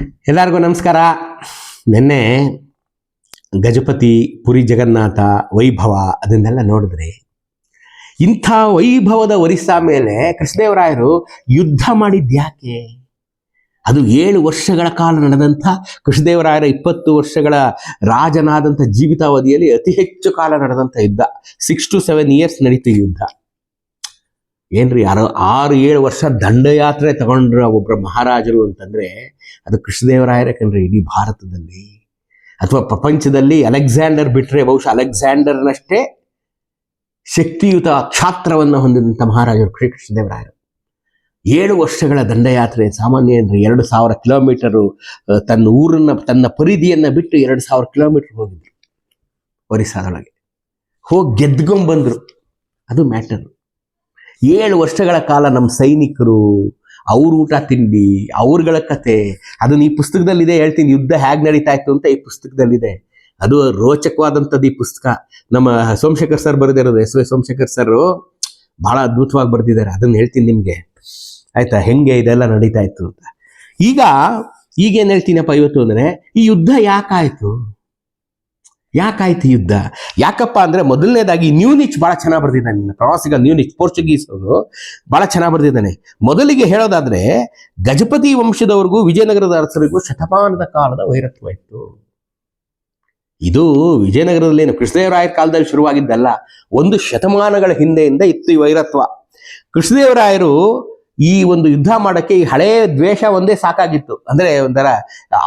ಎಲ್ಲರಿಗೂ ನಮಸ್ಕಾರ. ನಿನ್ನೆ ಗಜಪತಿ, ಪುರಿ ಜಗನ್ನಾಥ, ವೈಭವ ಅದನ್ನೆಲ್ಲ ನೋಡಿದ್ರೆ ಇಂಥ ವೈಭವದ ಒರಿಸ್ಸಾ ಮೇಲೆ ಕೃಷ್ಣದೇವರಾಯರು ಯುದ್ಧ ಮಾಡಿದ್ಯಾಕೆ ಅದು ಏಳು ವರ್ಷಗಳ ಕಾಲ ನಡೆದಂಥ ಕೃಷ್ಣದೇವರಾಯರ ಇಪ್ಪತ್ತು ವರ್ಷಗಳ ರಾಜನಾದಂಥ ಜೀವಿತಾವಧಿಯಲ್ಲಿ ಅತಿ ಹೆಚ್ಚು ಕಾಲ ನಡೆದಂಥ ಯುದ್ಧ. ಸಿಕ್ಸ್ ಟು ಸೆವೆನ್ ಇಯರ್ಸ್ ನಡೀತು ಯುದ್ಧ. ಏನ್ರಿ ಆರು ಆರು, ಏಳು ವರ್ಷ ದಂಡಯಾತ್ರೆ ತಗೊಂಡ್ರ ಒಬ್ಬರ ಮಹಾರಾಜರು ಅಂತಂದ್ರೆ ಅದು ಕೃಷ್ಣದೇವರಾಯರ ಕಣ್ರಿ ಇಡೀ ಭಾರತದಲ್ಲಿ. ಅಥವಾ ಪ್ರಪಂಚದಲ್ಲಿ ಅಲೆಕ್ಸಾಂಡರ್ ಬಿಟ್ಟರೆ ಬಹುಶಃ ಅಲೆಕ್ಸಾಂಡರ್ನಷ್ಟೇ ಶಕ್ತಿಯುತ ಕ್ಷಾತ್ರವನ್ನು ಹೊಂದಿದಂಥ ಮಹಾರಾಜರು ಶ್ರೀ ಕೃಷ್ಣದೇವರಾಯರು. ಏಳು ವರ್ಷಗಳ ದಂಡಯಾತ್ರೆ ಸಾಮಾನ್ಯ ಏನ್ರಿ ಎರಡು ಸಾವಿರ ಕಿಲೋಮೀಟರು ತನ್ನ ಊರನ್ನು, ತನ್ನ ಪರಿಧಿಯನ್ನ ಬಿಟ್ಟು ಎರಡು ಸಾವಿರ ಕಿಲೋಮೀಟರ್ ಹೋಗಿದ್ರು. ಒರಿಸ್ಸಾದೊಳಗೆ. ಹೋಗಿ ಗೆದ್ಕೊಂಡ್ಬಂದ್ರು ಅದು ಮ್ಯಾಟರ್. ಏಳು ವರ್ಷಗಳ ಕಾಲ ನಮ್ಮ ಸೈನಿಕರು ಅವ್ರ ಊಟ ತಿಂಡಿ, ಅವ್ರಗಳ ಕತೆ. ಅದನ್ನು ಈ ಪುಸ್ತಕದಲ್ಲಿದೆ, ಹೇಳ್ತೀನಿ. ಯುದ್ಧ ಹೇಗೆ ನಡೀತಾ ಇತ್ತು ಅಂತ ಈ ಪುಸ್ತಕದಲ್ಲಿದೆ. ಅದು ರೋಚಕವಾದಂಥದ್ದು ಈ ಪುಸ್ತಕ. ನಮ್ಮ ಸೋಮಶೇಖರ್ ಸರ್ ಬರೆದಿರೋದು, ಎಸ್ ವೈ ಸೋಮಶೇಖರ್ ಸರ್ ಬಹಳ ಅದ್ಭುತವಾಗಿ ಬರೆದಿದ್ದಾರೆ. ಅದನ್ನು ಹೇಳ್ತೀನಿ ನಿಮಗೆ. ಆಯ್ತಾ? ಹೆಂಗೆ ಇದೆಲ್ಲ ನಡೀತಾ ಇತ್ತು ಅಂತ. ಈಗ ಈಗೇನು ಹೇಳ್ತೀನಪ್ಪ ಇವತ್ತು ಅಂದರೆ, ಈ ಯುದ್ಧ ಯಾಕಾಯ್ತು? ಯಾಕಾಯ್ತು ಯುದ್ಧ? ಯಾಕಪ್ಪ ಅಂದ್ರೆ ಮೊದಲನೇದಾಗಿ ನ್ಯೂನಿಚ್ ಬಹಳ ಚೆನ್ನಾಗಿ ಬರ್ದಿದ್ದಾನೆ ಪ್ರವಾಸಿಗ ನ್ಯೂನಿಚ್ ಪೋರ್ಚುಗೀಸ್ ಅವರು ಬಹಳ ಚೆನ್ನಾಗಿ ಬರ್ದಿದ್ದಾನೆ. ಮೊದಲಿಗೆ ಹೇಳೋದಾದ್ರೆ ಗಜಪತಿ ವಂಶದವರೆಗೂ ವಿಜಯನಗರದ ಅರಸರಿಗೂ ಶತಮಾನದ ಕಾಲದ ವೈರತ್ವ ಇತ್ತು ಇದು ವಿಜಯನಗರದಲ್ಲಿ ಕೃಷ್ಣದೇವರಾಯರ ಕಾಲದಲ್ಲಿ ಶುರುವಾಗಿದ್ದಲ್ಲ, ಒಂದು ಶತಮಾನಗಳ ಹಿಂದೆಯಿಂದ ಇತ್ತು ಈ ವೈರತ್ವ. ಕೃಷ್ಣದೇವರಾಯರು ಈ ಒಂದು ಯುದ್ಧ ಮಾಡಕ್ಕೆ ಈ ಹಳೇ ದ್ವೇಷ ಒಂದೇ ಸಾಕಾಗಿತ್ತು. ಅಂದ್ರೆ ಒಂಥರ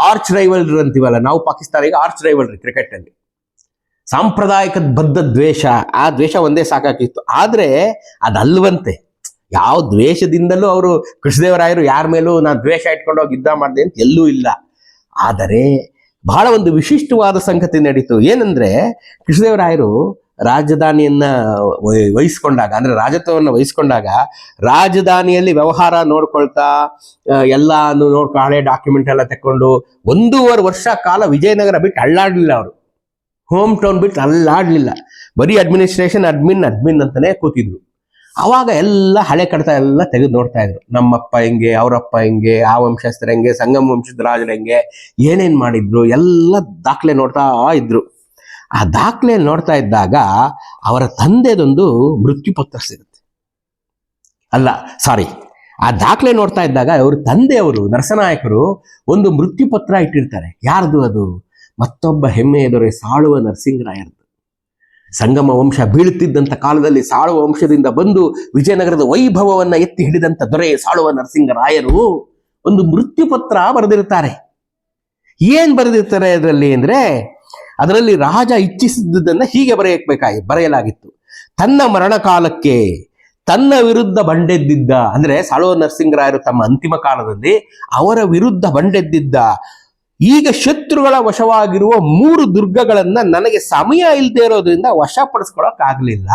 ಆರ್ಚ್ ರೈವಲ್ರಿ ಅಂತೀವಲ್ಲ, ನಾವು ಪಾಕಿಸ್ತಾನಿಗೆ ಆರ್ಚ್ ರೈವಲ್ರಿ ಕ್ರಿಕೆಟ್ ಅಲ್ಲಿ. ಸಾಂಪ್ರದಾಯಿಕ ಬದ್ಧ ದ್ವೇಷ, ಆ ದ್ವೇಷ ಒಂದೇ ಸಾಕಾಗಿತ್ತು ಆದ್ರೆ ಅದಲ್ವಂತೆ, ಯಾವ ದ್ವೇಷದಿಂದಲೂ ಅವರು ಕೃಷ್ಣದೇವರಾಯರು ಯಾರ ಮೇಲೂ ನಾನು ದ್ವೇಷ ಇಟ್ಕೊಂಡು ಹೋಗಿ ಯುದ್ಧ ಮಾಡಿದೆ ಅಂತ ಎಲ್ಲೂ ಇಲ್ಲ. ಆದರೆ ಬಹಳ ಒಂದು ವಿಶಿಷ್ಟವಾದ ಸಂಗತಿ ನಡೀತು. ಏನಂದ್ರೆ ಕೃಷ್ಣದೇವರಾಯರು ರಾಜಧಾನಿಯನ್ನ ವಹಿ- ವಹಿಸ್ಕೊಂಡಾಗ, ಅಂದ್ರೆ ರಾಜತ್ವವನ್ನು ವಹಿಸ್ಕೊಂಡಾಗ ರಾಜಧಾನಿಯಲ್ಲಿ ವ್ಯವಹಾರ ನೋಡ್ಕೊಳ್ತಾ ಎಲ್ಲಾನು ನೋಡ್ಕೊ ಹಳೆ ಡಾಕ್ಯುಮೆಂಟ್ ಎಲ್ಲ ತಕೊಂಡು ಒಂದೂವರೆ ವರ್ಷ ಕಾಲ ವಿಜಯನಗರ ಬಿಟ್ಟು ಅಳ್ಳಾಡ್ಲಿಲ್ಲ ಅವರು. ಹೋಮ್ ಟೌನ್ ಬಿಟ್ಟು ಅಲ್ಲಾಡ್ಲಿಲ್ಲ ಬರೀ ಅಡ್ಮಿನಿಸ್ಟ್ರೇಷನ್ ಅಡ್ಮಿನ್ ಅಡ್ಮಿನ್ ಅಂತಾನೆ ಕೂತಿದ್ರು. ಅವಾಗ ಎಲ್ಲ ಹಳೆ ಕಡತ ಎಲ್ಲ ತೆಗೆದು ನೋಡ್ತಾ ಇದ್ರು. ನಮ್ಮಪ್ಪ ಹೆಂಗೆ, ಅವರಪ್ಪ ಹೆಂಗೆ, ಆ ವಂಶಸ್ಥರ ಹೆಂಗೆ, ಸಂಗಮ ವಂಶದ ರಾಜರು ಹೆಂಗೆ, ಏನೇನು ಮಾಡಿದ್ರು, ಎಲ್ಲ ದಾಖಲೆ ನೋಡ್ತಾ ಇದ್ರು. ಆ ದಾಖಲೆ ನೋಡ್ತಾ ಇದ್ದಾಗ ಅವರ ತಂದೆದೊಂದು ಮೃತ್ಯುಪತ್ರ ಸಿಗುತ್ತೆ. ಅಲ್ಲ ಸಾರಿ ಆ ದಾಖಲೆ ನೋಡ್ತಾ ಇದ್ದಾಗ ಅವ್ರ ತಂದೆಯವರು, ನರಸನಾಯಕರು ಒಂದು ಮೃತ್ಯುಪತ್ರ ಇಟ್ಟಿರ್ತಾರೆ. ಯಾರ್ದು ಅದು? ಮತ್ತೊಬ್ಬ ಹೆಮ್ಮೆಯ ದೊರೆ ಸಾಳುವ ನರಸಿಂಹರಾಯರದು ಸಂಗಮ ವಂಶ ಬೀಳುತ್ತಿದ್ದಂಥ ಕಾಲದಲ್ಲಿ ಸಾಳುವ ವಂಶದಿಂದ ಬಂದು ವಿಜಯನಗರದ ವೈಭವವನ್ನ ಎತ್ತಿ ಹಿಡಿದಂಥ ದೊರೆ ಸಾಳುವ ನರಸಿಂಗರಾಯರು ಒಂದು ಮೃತ್ಯುಪತ್ರ ಬರೆದಿರ್ತಾರೆ ಏನ್ ಬರೆದಿರ್ತಾರೆ ಅದರಲ್ಲಿ ಅಂದ್ರೆ, ಅದರಲ್ಲಿ ರಾಜ ಇಚ್ಛಿಸಿದ್ದನ್ನ ಹೀಗೆ ಬರೆಯಬೇಕಾಗಿ ಬರೆಯಲಾಗಿತ್ತು. ತನ್ನ ಮರಣ ಕಾಲಕ್ಕೆ ತನ್ನ ವಿರುದ್ಧ ಬಂಡೆದ್ದಿದ್ದ, ಅಂದ್ರೆ ಸಾಳುವ ನರಸಿಂಗರಾಯರು ತಮ್ಮ ಅಂತಿಮ ಕಾಲದಲ್ಲಿ ಅವರ ವಿರುದ್ಧ ಬಂಡೆದ್ದಿದ್ದ ಈಗ ಶತ್ರುಗಳ ವಶವಾಗಿರುವ ಮೂರು ದುರ್ಗಗಳನ್ನ ನನಗೆ ಸಮಯ ಇಲ್ಲದೆ ಇರೋದ್ರಿಂದ ವಶಪಡಿಸ್ಕೊಳಕ್ ಆಗ್ಲಿಲ್ಲ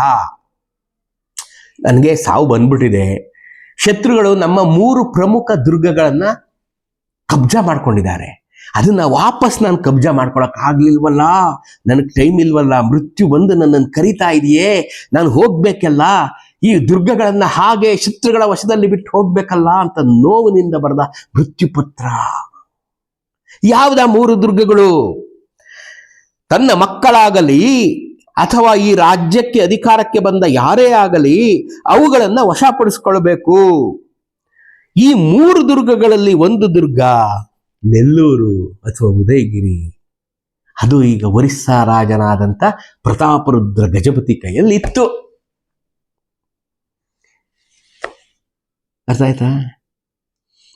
ನನಗೆ ಸಾವು ಬಂದ್ಬಿಟ್ಟಿದೆ. ಶತ್ರುಗಳು ನಮ್ಮ ಮೂರು ಪ್ರಮುಖ ದುರ್ಗಗಳನ್ನ ಕಬ್ಜಾ ಮಾಡ್ಕೊಂಡಿದ್ದಾರೆ. ಅದನ್ನ ವಾಪಸ್ ನಾನು ಕಬ್ಜಾ ಮಾಡ್ಕೊಳಕ್ ಆಗ್ಲಿಲ್ವಲ್ಲ ನನಗೆ ಟೈಮ್ ಇಲ್ವಲ್ಲ? ಮೃತ್ಯು ಬಂದು ನನ್ನನ್ನು ಕರಿತಾ ಇದೆಯೇ? ನಾನು ಹೋಗ್ಬೇಕಲ್ಲ? ಈ ದುರ್ಗಗಳನ್ನ ಹಾಗೆ ಶತ್ರುಗಳ ವಶದಲ್ಲಿ ಬಿಟ್ಟು ಹೋಗ್ಬೇಕಲ್ಲ ಅಂತ ನೋವಿನಿಂದ ಬರೆದ ಮೃತ್ಯುಪತ್ರ. ಯಾವುದ ಮೂರು ದುರ್ಗಗಳು? ತನ್ನ ಮಕ್ಕಳಾಗಲಿ ಅಥವಾ ಈ ರಾಜ್ಯಕ್ಕೆ ಅಧಿಕಾರಕ್ಕೆ ಬಂದ ಯಾರೇ ಆಗಲಿ ಅವುಗಳನ್ನು ವಶಪಡಿಸ್ಕೊಳ್ಬೇಕು. ಈ ಮೂರು ದುರ್ಗಗಳಲ್ಲಿ ಒಂದು ದುರ್ಗ ನೆಲ್ಲೂರು ಅಥವಾ ಉದಯಗಿರಿ. ಅದು ಈಗ ಒರಿಸ್ಸಾ ರಾಜನಾದಂಥ ಪ್ರತಾಪರುದ್ರ ಗಜಪತಿ ಕೈಯಲ್ಲಿ ಇತ್ತು ಅರ್ಥ ಆಯ್ತಾ?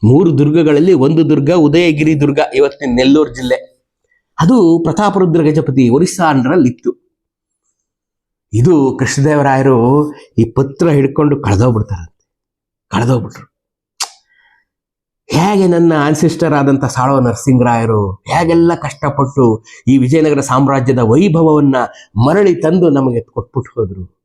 ಮೂರು ದುರ್ಗಗಳಲ್ಲಿ ಒಂದು ದುರ್ಗ, ಉದಯಗಿರಿ ದುರ್ಗ, ಇವತ್ತಿನ ನೆಲ್ಲೂರು ಜಿಲ್ಲೆ. ಅದು ಪ್ರತಾಪರುದ್ರ ಗಜಪತಿ ಒರಿಸ್ಸಾನರಲ್ಲಿತ್ತು. ಇದು ಕೃಷ್ಣದೇವರಾಯರು ಈ ಪತ್ರ ಹಿಡ್ಕೊಂಡು ಕಳೆದೋಗ್ಬಿಡ್ತಾರಂತೆ. ಕಳೆದೋಗ್ಬಿಟ್ರು. ಹೇಗೆ ನನ್ನ ಆನ್ಸಿಸ್ಟರ್ ಆದಂಥ ಸಾಳೋ ನರಸಿಂಗರಾಯರು ಹೇಗೆಲ್ಲ ಕಷ್ಟಪಟ್ಟು ಈ ವಿಜಯನಗರ ಸಾಮ್ರಾಜ್ಯದ ವೈಭವವನ್ನ ಮರಳಿ ತಂದು ನಮಗೆ ಕೊಟ್ಬಿಟ್ಟು ಹೋದ್ರು.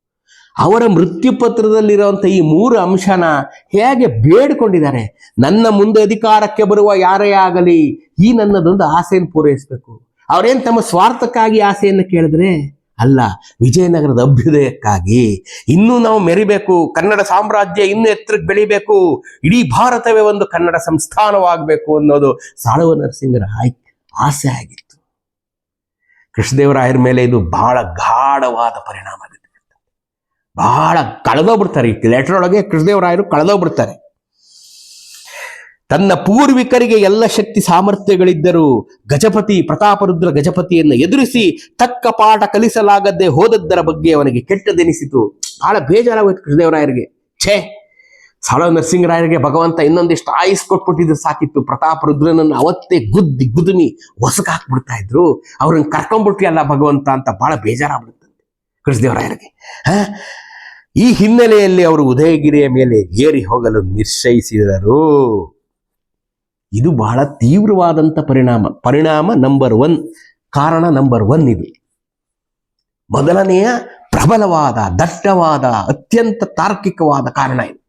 ಅವರ ಮೃತ್ಯುಪತ್ರದಲ್ಲಿರುವಂಥ ಈ ಮೂರು ಅಂಶನ ಹೇಗೆ ಬೇಡ್ಕೊಂಡಿದ್ದಾರೆ? ನನ್ನ ಮುಂದೆ ಅಧಿಕಾರಕ್ಕೆ ಬರುವ ಯಾರೇ ಆಗಲಿ, ಈ ನನ್ನದೊಂದು ಆಸೆಯನ್ನು ಪೂರೈಸಬೇಕು. ಅವರೇನು ತಮ್ಮ ಸ್ವಾರ್ಥಕ್ಕಾಗಿ ಆಸೆಯನ್ನು ಕೇಳಿದ್ರೆ? ಅಲ್ಲ, ವಿಜಯನಗರದ ಅಭ್ಯುದಯಕ್ಕಾಗಿ. ಇನ್ನೂ ನಾವು ಮೆರಿಬೇಕು, ಕನ್ನಡ ಸಾಮ್ರಾಜ್ಯ ಇನ್ನೂ ಎತ್ತರಕ್ಕೆ ಬೆಳಿಬೇಕು, ಇಡೀ ಭಾರತವೇ ಒಂದು ಕನ್ನಡ ಸಂಸ್ಥಾನವಾಗಬೇಕು ಅನ್ನೋದು ಸಾಳುವ ನರಸಿಂಗರ ಆಸೆ ಆಗಿತ್ತು. ಕೃಷ್ಣದೇವರಾಯರ ಮೇಲೆ ಇದು ಬಹಳ ಗಾಢವಾದ ಪರಿಣಾಮ ಬಹಳ ಕಳೆದೋಗ್ಬಿಡ್ತಾರೆ ಈ ಲೆಟರ್ ಒಳಗೆ ಕೃಷ್ಣದೇವರಾಯರು ಕಳೆದೋಗ್ಬಿಡ್ತಾರೆ. ತನ್ನ ಪೂರ್ವಿಕರಿಗೆ ಎಲ್ಲ ಶಕ್ತಿ ಸಾಮರ್ಥ್ಯಗಳಿದ್ದರೂ ಗಜಪತಿ, ಪ್ರತಾಪರುದ್ರ ಗಜಪತಿಯನ್ನು ಎದುರಿಸಿ ತಕ್ಕ ಪಾಠ ಕಲಿಸಲಾಗದೆ ಹೋದದ್ದರ ಬಗ್ಗೆ ಅವನಿಗೆ ಕೆಟ್ಟದೆನಿಸಿತು ಬಹಳ ಬೇಜಾರಾಗೋಯ್ತು ಕೃಷ್ಣದೇವರಾಯರಿಗೆ. ಛೇ ಸಾಳ ನರಸಿಂಹರಾಯರಿಗೆ ಭಗವಂತ ಇನ್ನೊಂದಿಷ್ಟು ಆಯುಸ್ ಕೊಟ್ಬಿಟ್ಟಿದ್ರು ಸಾಕಿತ್ತು. ಪ್ರತಾಪರುದ್ರನನ್ನು ಅವತ್ತೇ ಗುದ್ದಿ ಗುದುಮಿ ಹೊಸಕ್ ಹಾಕ್ಬಿಡ್ತಾ ಇದ್ರು. ಅವ್ರನ್ನ ಕರ್ಕೊಂಡ್ಬಿಟ್ರಿ ಅಲ್ಲ ಭಗವಂತ ಅಂತ ಬಹಳ ಬೇಜಾರಾಗ್ಬಿಡುತ್ತಂತೆ ಕೃಷ್ಣದೇವರಾಯರಿಗೆ. ಹ? ಈ ಹಿನ್ನೆಲೆಯಲ್ಲಿ ಅವರು ಉದಯಗಿರಿಯ ಮೇಲೆ ಏರಿ ಹೋಗಲು ನಿಶ್ಚಯಿಸಿದರು. ಇದು ಬಹಳ ತೀವ್ರವಾದಂಥ ಪರಿಣಾಮ. ಪರಿಣಾಮ ನಂಬರ್ ಒನ್ ಕಾರಣ ನಂಬರ್ ಒನ್ ಇದು. ಮೊದಲನೆಯ ಪ್ರಬಲವಾದ, ದಟ್ಟವಾದ, ಅತ್ಯಂತ ತಾರ್ಕಿಕವಾದ ಕಾರಣ ಇದು.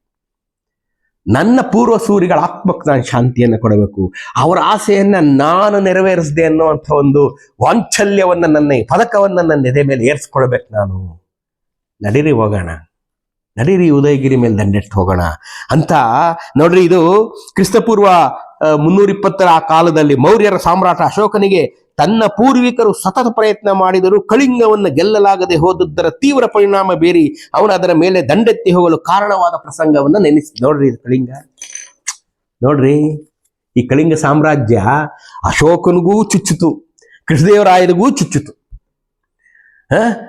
ನನ್ನ ಪೂರ್ವ ಸೂರಿಗಳ ಆತ್ಮಕ್ಕೆ ನಾನು ಶಾಂತಿಯನ್ನು ಕೊಡಬೇಕು. ಅವರ ಆಸೆಯನ್ನ ನಾನು ನೆರವೇರಿಸಿದೆ ಅನ್ನುವಂಥ ಒಂದು ವಾಂಚಲ್ಯವನ್ನ ನನ್ನ, ಪದಕವನ್ನು ನನ್ನ ಎದೆ ಮೇಲೆ ಏರಿಸ್ಕೊಳ್ಬೇಕು ನಾನು. ನಡೀರಿ, ಹೋಗೋಣ. ನಡೀರಿ ಉದಯಗಿರಿ ಮೇಲೆ ದಂಡೆಟ್ಟು ಹೋಗೋಣ ಅಂತ ನೋಡ್ರಿ ಇದು ಕ್ರಿಸ್ತಪೂರ್ವ ಮುನ್ನೂರ ಇಪ್ಪತ್ತರ ಆ ಕಾಲದಲ್ಲಿ ಮೌರ್ಯರ ಸಾಮ್ರಾಟ ಅಶೋಕನಿಗೆ ತನ್ನ ಪೂರ್ವಿಕರು ಸತತ ಪ್ರಯತ್ನ ಮಾಡಿದರೂ ಕಳಿಂಗವನ್ನು ಗೆಲ್ಲಲಾಗದೆ ಹೋದದ್ದರ ತೀವ್ರ ಪರಿಣಾಮ ಬೀರಿ ಅವನು ಅದರ ಮೇಲೆ ದಂಡೆತ್ತಿ ಹೋಗಲು ಕಾರಣವಾದ ಪ್ರಸಂಗವನ್ನು ನೆನೆಸಿ, ನೋಡ್ರಿ ಇದು ಕಳಿಂಗ ನೋಡ್ರಿ, ಈ ಕಳಿಂಗ ಸಾಮ್ರಾಜ್ಯ ಅಶೋಕನಿಗೂ ಚುಚ್ಚಿತು, ಕೃಷ್ಣದೇವರಾಯರಿಗೂ ಚುಚ್ಚಿತು?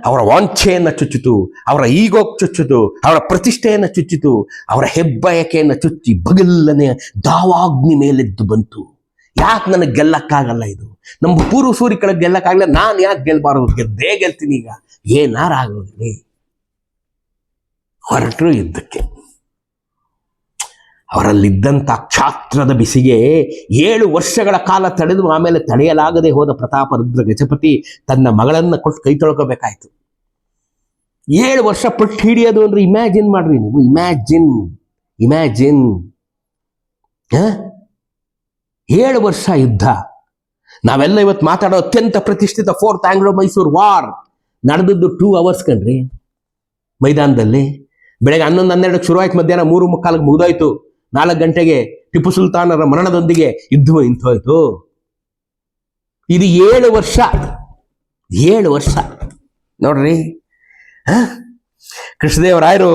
ಅವರ ವಾಂಛೆಯನ್ನು ಚುಚ್ಚಿತು, ಅವರ ಈಗೋ ಚುಚ್ಚಿತು, ಅವರ ಪ್ರತಿಷ್ಠೆಯನ್ನು ಚುಚ್ಚಿತು, ಅವರ ಹೆಬ್ಬಯಕೆಯನ್ನು ಚುಚ್ಚಿ ಬಗಲ್ಲನೆ ದಾವಾಗ್ನಿ ಮೇಲೆದ್ದು ಬಂತು. ಯಾಕೆ ನನಗೆ ಗೆಲ್ಲಕ್ಕಾಗಲ್ಲ ಇದು? ನಮ್ಮ ಪೂರ್ವ ಸೂರಿಕಳ ಗೆಲ್ಲಕ್ಕಾಗಲ್ಲ ನಾನು ಯಾಕೆ ಗೆಲ್ಬಾರದು? ಗೆದ್ದೇ ಗೆಲ್ತೀನಿ ಈಗ. ಏನಾರ ಆಗೋಗ್ಲಿ ಹೊರಟರು ಯುದ್ಧಕ್ಕೆ. ಅವರಲ್ಲಿದ್ದಂಥ ಕ್ಷಾತ್ರದ ಬಿಸಿಗೆ ಏಳು ವರ್ಷಗಳ ಕಾಲ ತಡೆದು ಆಮೇಲೆ ತಡೆಯಲಾಗದೆ ಹೋದ ಪ್ರತಾಪರುದ್ರ ಗಜಪತಿ ತನ್ನ ಮಗಳನ್ನು ಕೊಟ್ಟು ಕೈ ತೊಳ್ಕೋಬೇಕಾಯ್ತು. ಏಳು ವರ್ಷ ಪಟ್ಟು ಹಿಡಿಯೋದು ಅಂದ್ರೆ ಇಮ್ಯಾಜಿನ್ ಮಾಡ್ರಿ ನೀವು ಇಮ್ಯಾಜಿನ್ ಇಮ್ಯಾಜಿನ್ ಏಳು ವರ್ಷ ಯುದ್ಧ. ನಾವೆಲ್ಲ ಇವತ್ತು ಮಾತಾಡೋ ಅತ್ಯಂತ ಪ್ರತಿಷ್ಠಿತ ಫೋರ್ತ್ ಆಂಗ್ಲೋ ಮೈಸೂರು ವಾರ್ ನಡೆದದ್ದು ಟೂ ಅವರ್ಸ್ ಕಣ್ರಿ. ಮೈದಾನದಲ್ಲಿ ಬೆಳಗ್ಗೆ ಹನ್ನೊಂದು ಹನ್ನೆರಡಕ್ಕೆ ಶುರುವಾಯ್ತು, ಮಧ್ಯಾಹ್ನ ಮೂರು ಮುಕ್ಕಾಲಿಗೆ ಮುಗಿದೋಯ್ತು. ನಾಲ್ಕು ಗಂಟೆಗೆ ಟಿಪ್ಪು ಸುಲ್ತಾನರ ಮರಣದೊಂದಿಗೆ ಯುದ್ಧವು ನಿಂತೋಯ್ತು. ಇದು ಏಳು ವರ್ಷ. ಏಳು ವರ್ಷ. ನೋಡ್ರಿ? ಕೃಷ್ಣದೇವರಾಯರು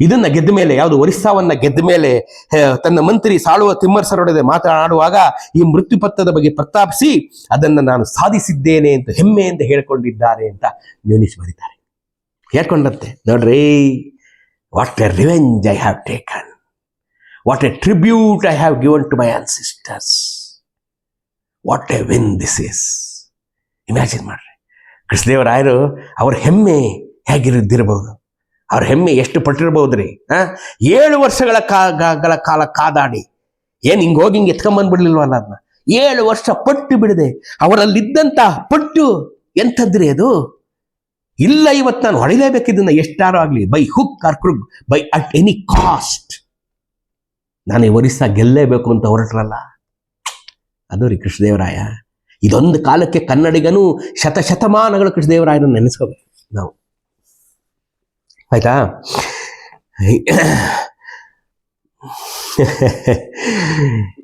ಇದನ್ನ ಗೆದ್ದ ಮೇಲೆ, ಯಾವುದು ಒರಿಸ್ಸಾವನ್ನ ಗೆದ್ದ ಮೇಲೆ ತನ್ನ ಮಂತ್ರಿ ಸಾಳುವ ತಿಮ್ಮರ್ಸರೊಡನೆ ಮಾತನಾಡುವಾಗ ಈ ಮೃತ್ಯುಪತ್ರದ ಬಗ್ಗೆ ಪ್ರಸ್ತಾಪಿಸಿ, ಅದನ್ನು ನಾನು ಸಾಧಿಸಿದ್ದೇನೆ ಅಂತ ಹೆಮ್ಮೆಯಿಂದ ಹೇಳಿಕೊಂಡಿದ್ದಾರೆ ಅಂತ ನ್ಯೂನಿಸ್ ಬರೀತಾರೆ. ಹೇಳ್ಕೊಂಡಂತೆ. ನೋಡ್ರಿ. What a revenge I have taken what a tribute I have given to my ancestors what a win this is imagine ಮಾಡ್ರಿ ಕೃಷ್ಣದೇವರಾಯರು ಅವ್ರ ಹೆಮ್ಮೆ ಹೇಗಿರದಿರಬಹುದು ಅವ್ರ ಹೆಮ್ಮೆ ಎಷ್ಟು ಪಟ್ಟಿರ್ಬೋದ್ರಿ ಆ? ಏಳು ವರ್ಷಗಳ ಕಾಲ ಕಾಲ ಕಾದಾಡಿ. ಏನು ಹಿಂಗೆ ಹೋಗಿ ಹಿಂಗೆ ಎತ್ಕೊಂಬಂದ್ಬಿಡ್ಲಿಲ್ವಲ್ಲ ಅದನ್ನ ಏಳು ವರ್ಷ ಪಟ್ಟು ಬಿಡದೆ ಅವರಲ್ಲಿದ್ದಂಥ ಪಟ್ಟು ಎಂಥದ್ರಿ ಅದು? ಇಲ್ಲ, ಇವತ್ತು ನಾನು ಹೊಡಿಲೇಬೇಕಿದ್ದನ್ನ ಎಷ್ಟಾರು ಆಗಲಿ by hook or crook by at any cost ನಾನು ಒರಿಸ್ಸಾ ಗೆಲ್ಲೇಬೇಕು ಅಂತ ಹೊರಟ್ರಲ್ಲ? ಅದು ರೀ ಕೃಷ್ಣದೇವರಾಯ. ಇದೊಂದು ಕಾಲಕ್ಕೆ ಕನ್ನಡಿಗನು ಶತಶತಮಾನಗಳು ಕೃಷ್ಣದೇವರಾಯನ ನೆನೆಸ್ಕೋಬೇಕು ನಾವು. ಆಯ್ತಾ?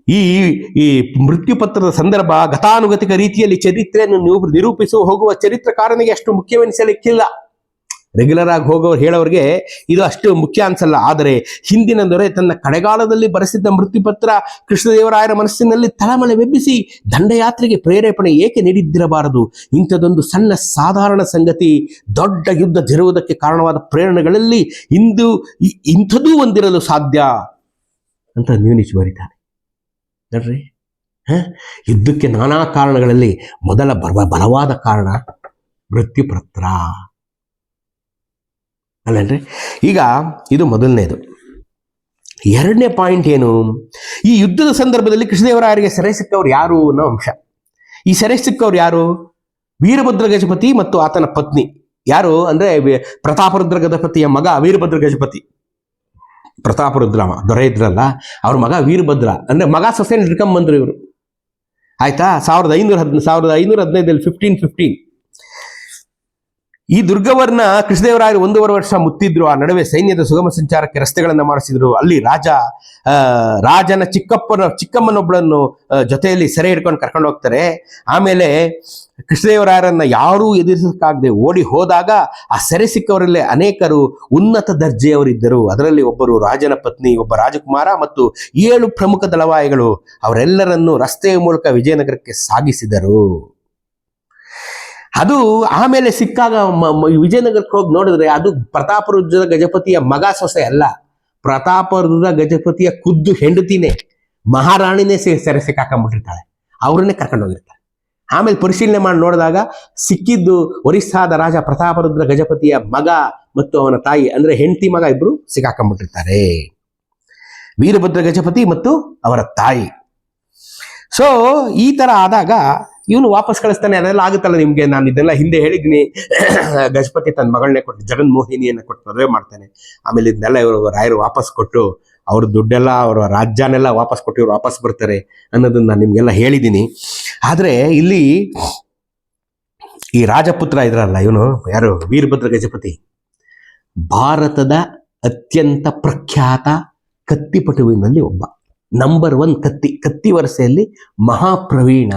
ಈ ಈ ಮೃತ್ಯುಪತ್ರದ ಸಂದರ್ಭ ಗತಾನುಗತಿಕ ರೀತಿಯಲ್ಲಿ ಚರಿತ್ರೆಯನ್ನು ನೀವು ನಿರೂಪಿಸುವ ಹೋಗುವ ಚರಿತ್ರಕಾರನಿಗೆ ಅಷ್ಟು ಮುಖ್ಯವೆನಿಸಲಿಕ್ಕಿಲ್ಲ. ರೆಗ್ಯುಲರ್ ಆಗಿ ಹೋಗೋರು ಹೇಳೋರಿಗೆ ಇದು ಅಷ್ಟು ಮುಖ್ಯ ಅನ್ಸಲ್ಲ. ಆದರೆ ಹಿಂದಿನ ದೊರೆ ತನ್ನ ಕಡೆಗಾಲದಲ್ಲಿ ಬರೆಸಿದ್ದ ಮೃತ್ಯುಪತ್ರ ಕೃಷ್ಣದೇವರಾಯರ ಮನಸ್ಸಿನಲ್ಲಿ ತಳಮಳವೆಬ್ಬಿಸಿ ದಂಡಯಾತ್ರೆಗೆ ಪ್ರೇರೇಪಣೆ ಏಕೆ ನೀಡಿದ್ದಿರಬಾರದು? ಇಂಥದೊಂದು ಸಣ್ಣ ಸಾಧಾರಣ ಸಂಗತಿ ದೊಡ್ಡ ಯುದ್ಧ ಜರುವುದಕ್ಕೆ ಕಾರಣವಾದ ಪ್ರೇರಣೆಗಳಲ್ಲಿ ಇಂದು ಇಂಥದೂ ಒಂದಿರಲು ಸಾಧ್ಯ? ಅಂತ ನ್ಯೂನಿಚ್ ಬರೀತಾರೆ ನೋಡ್ರಿ. ಹ? ಯುದ್ಧಕ್ಕೆ ನಾನಾ ಕಾರಣಗಳಲ್ಲಿ ಮೊದಲ ಬಲ ಬಲವಾದ ಕಾರಣ ಮೃತ್ಯುಪತ್ರ ಅಲ್ಲನ್ರಿ? ಈಗ ಇದು ಮೊದಲನೇದು. ಎರಡನೇ ಪಾಯಿಂಟ್ ಏನು? ಈ ಯುದ್ಧದ ಸಂದರ್ಭದಲ್ಲಿ ಕೃಷ್ಣದೇವರಾಯರಿಗೆ ಸೆರೆ ಸಿಕ್ಕವ್ರು ಯಾರು ಅನ್ನೋ ಅಂಶ. ಈ ಸೆರೆ ಸಿಕ್ಕವ್ರು ಯಾರು? ವೀರಭದ್ರ ಗಜಪತಿ ಮತ್ತು ಆತನ ಪತ್ನಿ. ಯಾರು? ಅಂದ್ರೆ ಪ್ರತಾಪರುದ್ರ ಗಜಪತಿಯ ಮಗ ವೀರಭದ್ರ ಗಜಪತಿ. ಪ್ರತಾಪರುದ್ರ ದೊರೆ ಇದ್ರಲ್ಲ, ಅವ್ರ ಮಗ ವೀರಭದ್ರ, ಅಂದ್ರೆ ಮಗ ಸೊಸೆ ಹಿಡ್ಕೊಂಬಂದ್ರು ಇವರು. ಆಯ್ತಾ? ಸಾವಿರದ ಐನೂರ ಹದ್ ಸಾವಿರದ ಐನೂರ ಹದಿನೈದಲ್ಲಿ ಫಿಫ್ಟೀನ್ ಫಿಫ್ಟೀನ್ ಈ ದುರ್ಗವರ್ನ ಕೃಷ್ಣದೇವರಾಯರು ಒಂದೂವರೆ ವರ್ಷ ಮುತ್ತಿದ್ರು. ಆ ನಡುವೆ ಸೈನ್ಯದ ಸುಗಮ ಸಂಚಾರಕ್ಕೆ ರಸ್ತೆಗಳನ್ನು ಮಾಡಿಸಿದ್ರು. ಅಲ್ಲಿ ರಾಜ ರಾಜನ ಚಿಕ್ಕಪ್ಪನ ಚಿಕ್ಕಮ್ಮನೊಬ್ಬಳನ್ನು ಜೊತೆಯಲ್ಲಿ ಸೆರೆ ಹಿಡ್ಕೊಂಡು ಕರ್ಕೊಂಡು ಹೋಗ್ತಾರೆ. ಆಮೇಲೆ ಕೃಷ್ಣದೇವರಾಯರನ್ನ ಯಾರೂ ಎದುರಿಸಕ್ಕಾಗದೆ ಓಡಿ ಹೋದಾಗ ಆ ಸೆರೆ ಸಿಕ್ಕವರಲ್ಲಿ ಅನೇಕರು ಉನ್ನತ ದರ್ಜೆಯವರಿದ್ದರು. ಅದರಲ್ಲಿ ಒಬ್ಬರು ರಾಜನ ಪತ್ನಿ, ಒಬ್ಬ ರಾಜಕುಮಾರ ಮತ್ತು ಏಳು ಪ್ರಮುಖ ದಳವಾಯಿಗಳು ಅವರೆಲ್ಲರನ್ನು ರಸ್ತೆಯ ಮೂಲಕ ವಿಜಯನಗರಕ್ಕೆ ಸಾಗಿಸಿದರು. ಅದು ಆಮೇಲೆ ಸಿಕ್ಕಾಗ ವಿಜಯನಗರಕ್ಕೆ ಹೋಗಿ ನೋಡಿದ್ರೆ ಅದು ಪ್ರತಾಪರುದ್ರ ಗಜಪತಿಯ ಮಗ ಸೊಸೆ ಅಲ್ಲ. ಪ್ರತಾಪರುದ್ರ ಗಜಪತಿಯ ಖುದ್ದು ಹೆಂಡತಿನೇ ಮಹಾರಾಣಿನೇ ಸೆರೆ ಸಿಕ್ಕಾಕೊಂಡ್ಬಿಟ್ಟಿರ್ತಾಳೆ. ಅವ್ರನ್ನೇ ಕರ್ಕೊಂಡು ಹೋಗಿರ್ತಾರೆ ಆಮೇಲೆ ಪರಿಶೀಲನೆ ಮಾಡಿ ನೋಡಿದಾಗ ಸಿಕ್ಕಿದ್ದು ಒರಿಸ್ಸಾದ ರಾಜ ಪ್ರತಾಪರುದ್ರ ಗಜಪತಿಯ ಮಗ ಮತ್ತು ಅವನ ತಾಯಿ, ಅಂದ್ರೆ ಹೆಂಡತಿ ಮಗ ಇಬ್ರು ಸಿಕ್ಕಾಕೊಂಡ್ಬಿಟ್ಟಿರ್ತಾರೆ. ವೀರಭದ್ರ ಗಜಪತಿ ಮತ್ತು ಅವರ ತಾಯಿ. ಸೊ ಈ ತರ ಆದಾಗ ಇವನು ವಾಪಸ್ ಕಳಿಸ್ತಾನೆ, ಅದೆಲ್ಲ ಆಗುತ್ತಲ್ಲ ನಿಮ್ಗೆ? ನಾನು ಇದೆಲ್ಲ ಹಿಂದೆ ಹೇಳಿದ್ನಿ ಗಜಪತಿ ತನ್ನ ಮಗಳನ್ನೇ ಕೊಟ್ಟು, ಜಗನ್ಮೋಹಿನಿಯನ್ನ ಕೊಟ್ಟು ಮದುವೆ ಮಾಡ್ತಾನೆ. ಆಮೇಲೆ ಇದನ್ನೆಲ್ಲ ಇವರು ರಾಯರು ವಾಪಸ್ ಕೊಟ್ಟು, ಅವ್ರ ದುಡ್ಡೆಲ್ಲ, ಅವರ ರಾಜ್ಯನೆಲ್ಲ ವಾಪಸ್ ಕೊಟ್ಟು ಇವ್ರು ವಾಪಸ್ ಬರ್ತಾರೆ ಅನ್ನೋದನ್ನ ನಾನು ನಿಮ್ಗೆಲ್ಲ ಹೇಳಿದ್ದೀನಿ. ಆದ್ರೆ ಇಲ್ಲಿ ಈ ರಾಜಪುತ್ರ ಇದ್ರಲ್ಲ ಇವನು, ಯಾರು? ವೀರಭದ್ರ ಗಜಪತಿ. ಭಾರತದ ಅತ್ಯಂತ ಪ್ರಖ್ಯಾತ ಕತ್ತಿಪಟುವಿನಲ್ಲಿ ಒಬ್ಬ. ನಂಬರ್ ಒನ್ ಕತ್ತಿ ಕತ್ತಿ ವರ್ಷೆಯಲ್ಲಿ ಮಹಾಪ್ರವೀಣ.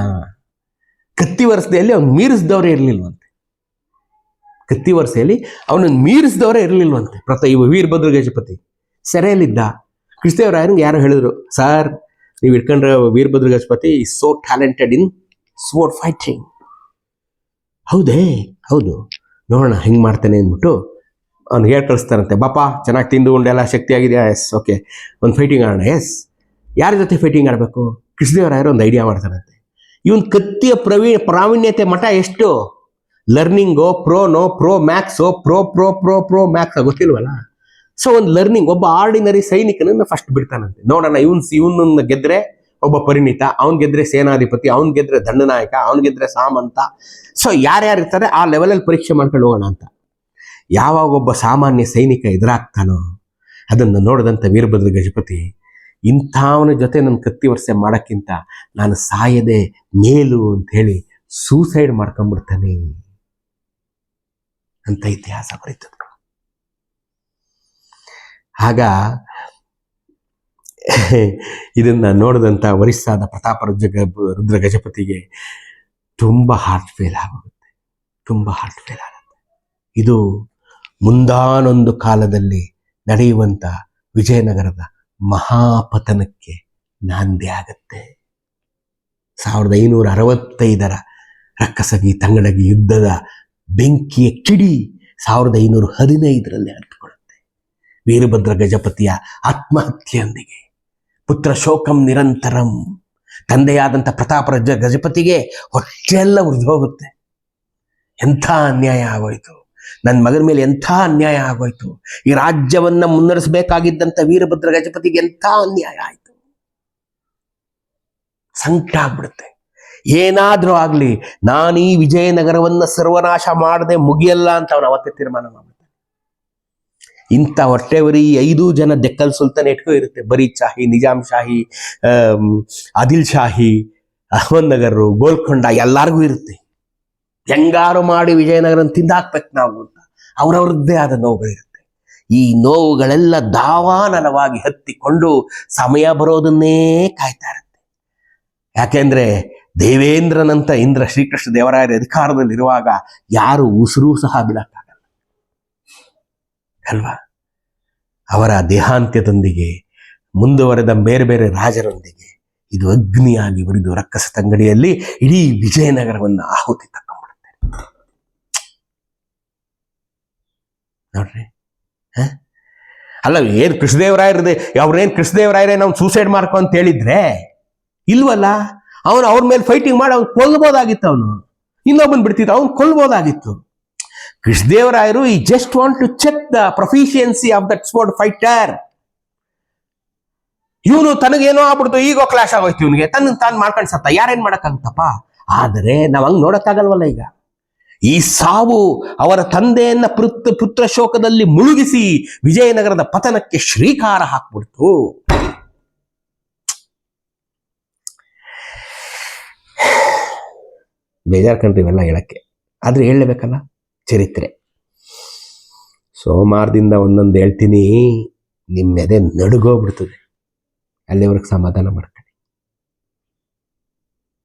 ಕತ್ತಿ ವರ್ಷದಲ್ಲಿ ಅವ್ನು ಮೀರಿಸಿದವರೇ ಇರಲಿಲ್ವಂತೆ. ಕತ್ತಿ ವರ್ಷದಲ್ಲಿ ಅವನನ್ನು ಮೀರಿಸಿದವರೇ ಇರಲಿಲ್ವಂತೆ. ಪ್ರತ ಇವ ವೀರಭದ್ರ ಗಜಪತಿ ಸೆರೆಯಲ್ಲಿದ್ದ. ಕೃಷ್ಣದೇವರಾಯನಿಗೆ ಯಾರೋ ಹೇಳಿದ್ರು, ಸರ್, ನೀವು ಇಟ್ಕೊಂಡ್ರೆ Veerabhadra Gajapati so talented in sport fighting ಹೌದೇ, ಹೌದು. ನೋಡೋಣ, ಹೆಂಗೆ ಮಾಡ್ತಾನೆ ಅಂದ್ಬಿಟ್ಟು ಅವ್ನು ಹೇಳಿ ಕಳಿಸ್ತಾರಂತೆ, ಬಾಪ, ಚೆನ್ನಾಗಿ ತಿಂದು ಉಂಡೆಲ್ಲ, ಶಕ್ತಿ ಆಗಿದೆಯಾ? ಎಸ್ ಓಕೆ ಒಂದು ಫೈಟಿಂಗ್ ಆಡೋಣ. ಎಸ್ ಯಾರ ಜೊತೆ ಫೈಟಿಂಗ್ ಆಡಬೇಕು? ಕೃಷ್ಣದೇವರಾಯರು ಒಂದು ಐಡಿಯಾ ಮಾಡ್ತಾರಂತೆ. ಇವನ್ ಕತ್ತಿಯ ಪ್ರವೀ, ಪ್ರಾವೀಣ್ಯತೆ ಮಠ ಎಷ್ಟು? ಲರ್ನಿಂಗೋ ಪ್ರೋನೋ pro ಮ್ಯಾಕ್ಸೋ pro pro pro pro max ಗೊತ್ತಿಲ್ವಲ್ಲ? So ಒಂದು ಲರ್ನಿಂಗ್ ಒಬ್ಬ ಆರ್ಡಿನರಿ ಸೈನಿಕನನ್ನ ಫಸ್ಟ್ ಬಿಡ್ತಾನಂತೆ. ನೋಡೋಣ, ಇವನ್ ಇವನನ್ನ ಗೆದ್ರೆ ಒಬ್ಬ ಪರಿಣಿತ, ಅವನ್ ಗೆದ್ರೆ ಸೇನಾಧಿಪತಿ, ಅವನ್ ಗೆದ್ರೆ ದಂಡನಾಯಕ, ಅವನ್ ಗೆದ್ರೆ ಸಾಮಂತ. ಸೊ ಯಾರ್ಯಾರು ಇರ್ತಾರೆ, ಆ ಲೆವೆಲಲ್ಲಿ ಪರೀಕ್ಷೆ ಮಾಡ್ಕೊಂಡು ಹೋಗೋಣ ಅಂತ. ಯಾವಾಗ ಒಬ್ಬ ಸಾಮಾನ್ಯ ಸೈನಿಕ ಎದುರಾಗ್ತಾನೋ, ಅದನ್ನು ನೋಡಿದಂಥ ವೀರಭದ್ರ ಗಜಪತಿ ಇಂಥವನ ಜೊತೆ ನನ್ನ ಕತ್ತಿ ವರ್ಷೆ ಮಾಡೋಕ್ಕಿಂತ ನಾನು ಸಾಯದೆ ಮೇಲು ಅಂತ ಹೇಳಿ ಸೂಸೈಡ್ ಮಾಡ್ಕೊಂಡ್ಬಿಡ್ತಾನೆ ಅಂತ ಇತಿಹಾಸ ಬರೀತದೆ ಆಗ ಇದನ್ನ ನೋಡಿದಂಥ ಒರಿಸ್ಸಾದ ಪ್ರತಾಪ ರುದ್ರ ರುದ್ರ ಗಜಪತಿಗೆ ತುಂಬ ಹಾರ್ಟ್ ಫೇಲ್ ಆಗುತ್ತೆ ತುಂಬ ಹಾರ್ಟ್ ಫೇಲ್ ಆಗುತ್ತೆ. ಇದು ಮುಂದಾನೊಂದು ಕಾಲದಲ್ಲಿ ನಡೆಯುವಂಥ ವಿಜಯನಗರದ ಮಹಾಪತನಕ್ಕೆ ನಾಂದಿ ಆಗತ್ತೆ. ಸಾವಿರದ ಐನೂರ ಅರವತ್ತೈದರ ರಕ್ಕಸಗಿ ತಂಗಡಗಿ ಯುದ್ಧದ ಬೆಂಕಿಯ ಕಿಡಿ ಸಾವಿರದ ಐನೂರ ಹದಿನೈದರಲ್ಲಿ ಅರ್ಥಕೊಳ್ಳುತ್ತೆ ವೀರಭದ್ರ ಗಜಪತಿಯ ಆತ್ಮಹತ್ಯೆಯೊಂದಿಗೆ ಪುತ್ರ ಶೋಕಂ ನಿರಂತರಂ, ತಂದೆಯಾದಂಥ ಪ್ರತಾಪ ರಜ- ಗಜಪತಿಗೆ ಹೊಟ್ಟೆಲ್ಲ ಉರಿದು ಹೋಗುತ್ತೆ. ಎಂಥ ಅನ್ಯಾಯ ಆಗೋಯ್ತು. ನನ್ನ ಮಗನ ಮೇಲೆ ಎಂಥ ಅನ್ಯಾಯ ಆಗೋಯ್ತು? ಈ ರಾಜ್ಯವನ್ನ ಮುನ್ನಡೆಸಬೇಕಾಗಿದ್ದಂಥ ವೀರಭದ್ರ ಗಜಪತಿಗೆ ಎಂಥ ಅನ್ಯಾಯ ಆಯ್ತು? ಸಂಕಟ ಆಗ್ಬಿಡುತ್ತೆ. ಏನಾದ್ರೂ ಆಗ್ಲಿ, ನಾನು ಈ ವಿಜಯನಗರವನ್ನ ಸರ್ವನಾಶ ಮಾಡದೆ ಮುಗಿಯಲ್ಲ ಅಂತ ಅವನು ಅವತ್ತೇ ತೀರ್ಮಾನ ಮಾಡ್ಬಿಡ್ತಾನೆ ಇಂಥ ಹೊಟ್ಟೆವರಿ ಐದು ಜನ ದೆಕ್ಕಲ್ ಸುಲ್ತಾನೇಟ್ಗೂ ಇರುತ್ತೆ. ಬರೀ ಶಾಹಿ, ನಿಜಾಮ್ ಶಾಹಿ ಆದಿಲ್ ಶಾಹಿ, ಅಹಮದ್ ಗೋಲ್ಕೊಂಡ ಎಲ್ಲಾರ್ಗೂ ಇರುತ್ತೆ. ಹೆಂಗಾರು ಮಾಡಿ ವಿಜಯನಗರನ ತಿಂದಾಕ್ಬೇಕು ನಾವು ಅವರವ್ರದ್ದೇ ಆದ ನೋವುಗಳಿರುತ್ತೆ. ಈ ನೋವುಗಳೆಲ್ಲ ದಾವಾನನವಾಗಿ ಹತ್ತಿಕೊಂಡು ಸಮಯ ಬರೋದನ್ನೇ ಕಾಯ್ತಾ ಇರುತ್ತೆ. ಯಾಕೆಂದ್ರೆ ದೇವೇಂದ್ರನಂತ ಇಂದ್ರ ಶ್ರೀಕೃಷ್ಣ ದೇವರಾಯರ ಅಧಿಕಾರದಲ್ಲಿರುವಾಗ ಯಾರು ಉಸಿರು ಸಹ ಬಿಡಕ್ಕಾಗಲ್ಲ. ಅಲ್ವಾ? ಅವರ ದೇಹಾಂತ್ಯದೊಂದಿಗೆ, ಮುಂದುವರೆದ ಬೇರೆ ಬೇರೆ ರಾಜರೊಂದಿಗೆ, ಇದು ಅಗ್ನಿಯಾಗಿ ಬರಿದು ರಕ್ಕಸ ತಂಗಡಿಯಲ್ಲಿ ಇಡೀ ವಿಜಯನಗರವನ್ನು ಆಹುತಿ ನೋಡ್ರಿ, ಹ? ಅಲ್ಲ, ಏನು ಕೃಷ್ಣದೇವರಾಯರದೆ, ಅವ್ರೇನು ಕೃಷ್ಣದೇವರಾಯರೇ ಅವ್ನು ಸೂಸೈಡ್ ಮಾಡ್ಕೊ ಅಂತ ಹೇಳಿದ್ರೆ, ಇಲ್ವಲ್ಲ? ಅವನು ಅವ್ರ ಮೇಲೆ ಫೈಟಿಂಗ್ ಮಾಡಿ ಅವ್ನು ಕೊಲ್ಬೋದಾಗಿತ್ತು ಅವನು. ಇನ್ನೊಬ್ಬನ್ ಬಿಡ್ತಿದ್ದ ಅವ್ನು ಕೊಲ್ಬೋದಾಗಿತ್ತು. ಕೃಷ್ಣದೇವರಾಯರು ಈ just want to check the proficiency of that sport fighter ಇವನು ತನಗೇನೋ ಆಗ್ಬಿಡ್ತು, ಈಗ ಕ್ಲಾಶ್ ಆಗೋಯ್ತು ಇವನಿಗೆ. ತನ್ನ ತಾನು ಮಾಡ್ಕೊಂಡು ಸತ್ತ. ಯಾರೇನ್ ಮಾಡೋಕ್ಕಾಗುತ್ತಪ್ಪ? ಆದರೆ ನಾವು ಹಂಗೆ ನೋಡೋಕ್ಕಾಗಲ್ವಲ್ಲ ಈಗ. ಈ ಸಾವು ಅವರ ತಂದೆಯನ್ನ ಪುತ್ರ ಪುತ್ರ ಶೋಕದಲ್ಲಿ ಮುಳುಗಿಸಿ ವಿಜಯನಗರದ ಪತನಕ್ಕೆ ಶ್ರೀಕಾರ ಹಾಕ್ಬಿಡ್ತು. ಬೇಜಾರ್ ಕಂಡ್ರಿ ಇವೆಲ್ಲ ಹೇಳಕ್ಕೆ. ಆದ್ರೆ ಹೇಳಲೇಬೇಕಲ್ಲ? ಚರಿತ್ರೆ. ಸೋಮವಾರದಿಂದ ಒಂದೊಂದು ಹೇಳ್ತೀನಿ, ನಿಮ್ಮೆದೆ ನಡುಗೋಗ್ಬಿಡ್ತದೆ. ಅಲ್ಲಿವರೆಗೆ ಸಮಾಧಾನ ಮಾಡಿ